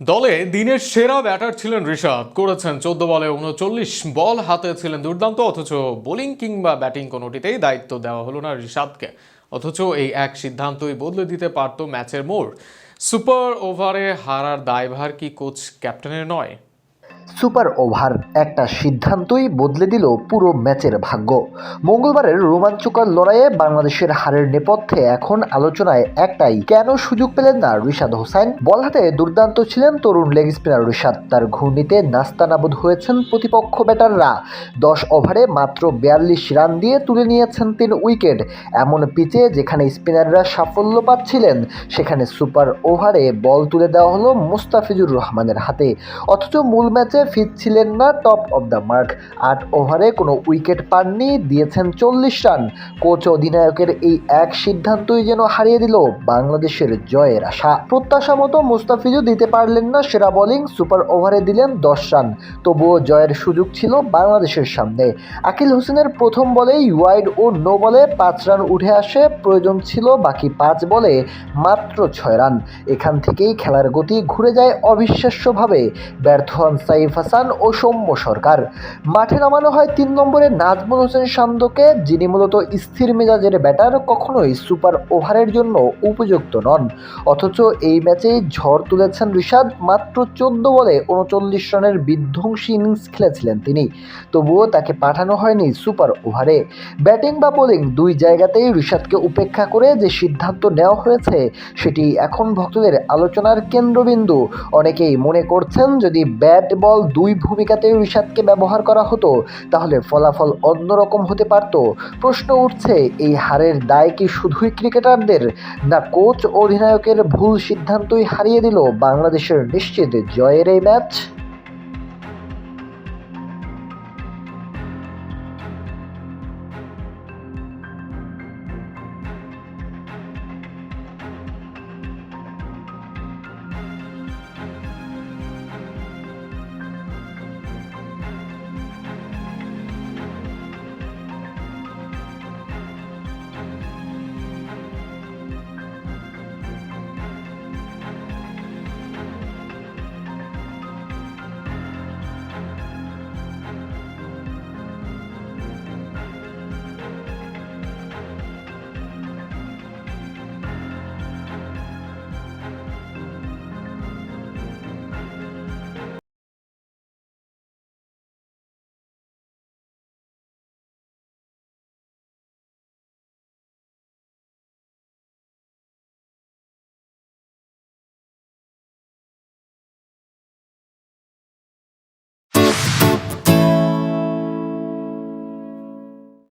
দলে দিনের সেরা ব্যাটার ছিলেন ঋষাদ করেছেন চোদ্দ বলে উনচল্লিশ বল হাতে ছিলেন দুর্দান্ত, অথচ বোলিং কিংবা ব্যাটিং কোনোটিতেই দায়িত্ব দেওয়া হলো না ঋষাদকে অথচ এই এক সিদ্ধান্তই বদলে দিতে পারত ম্যাচের মোড়। সুপার ওভারে হারার দায়ভার কি কোচ ক্যাপ্টেনের নয়? সুপার ওভার একটা সিদ্ধান্তই বদলে দিল পুরো ম্যাচের ভাগ্য। মঙ্গলবারের রোমাঞ্চকর লড়াইয়ে বাংলাদেশের হারের নেপথ্যে এখন আলোচনায় একটাই, কেন সুযোগ পেলেন না রিশাদ হোসেন? বল হাতে দুর্দান্ত ছিলেন তরুণ লেগ স্পিনার রিশাদ। তার ঘূর্ণিতে নাস্তানাবুদ হয়েছেন প্রতিপক্ষ ব্যাটাররা। দশ ওভারে মাত্র বিয়াল্লিশ রান দিয়ে তুলে নিয়েছেন তিন উইকেট। এমন পিচে যেখানে স্পিনাররা সাফল্য পাচ্ছিলেন, সেখানে সুপার ওভারে বল তুলে দেওয়া হলো মুস্তাফিজুর রহমানের হাতে। অথচ মূল ম্যাচে ফিট ছিলেন না টপ অব দ্য মার্ক আট ওভারে কোনো উইকেট পাননি, দিয়েছেন চল্লিশ রান। কোচ অধিনায়কের এই এক সিদ্ধান্তই যেন হারিয়ে দিল বাংলাদেশের জয়ের আশা। প্রত্যাশা মতো মুস্তাফিজও দিতে পারলেন না, সেরা বোলিং সুপার ওভারে দিলেন দশ রান। তবুও জয়ের সুযোগ ছিল বাংলাদেশের সামনে। আকিল হোসেনের প্রথম বলেই ওয়াইড ও নো বলে পাঁচ রান উঠে আসে, প্রয়োজন ছিল বাকি পাঁচ বলে মাত্র ছয় রান। এখান থেকেই খেলার গতি ঘুরে যায় অবিশ্বাস্যভাবে। ব্যর্থ হন সাইফ হাসান ও সৌম্য সরকার। মাঠে নামানো হয় তিন নম্বরে নাজমুল হোসেন সান্দকে যিনি মূলত স্থির মেজাজের ব্যাটার, কখনোই সুপার ওভারের জন্য উপযুক্ত নন। অথচ এই ম্যাচেই ঝড় তুলেছেন ঋষাদ মাত্র চোদ্দ বলে উনচল্লিশ রানের বিধ্বংসী ইনিংস খেলেছিলেন তিনি। তবুও তাকে পাঠানো হয়নি সুপার ওভারে। ব্যাটিং বা বোলিং দুই জায়গাতেই ঋষাদকে উপেক্ষা করে যে সিদ্ধান্ত নেওয়া হয়েছে, সেটি এখন ভক্তদের আলোচনার কেন্দ্রবিন্দু। অনেকেই মনে করছেন যদি ব্যাট, বল দুই ভূমিকাতেই ঋষাদকে ব্যবহার করা হতো, তাহলে ফলাফল অন্যরকম হতে পারত। প্রশ্ন উঠছে, এই হারের দায় কি শুধুই ক্রিকেটারদের, না কোচ অধিনায়কের ভুল সিদ্ধান্তই হারিয়ে দিল বাংলাদেশের নিশ্চিত জয়ের এই ম্যাচ?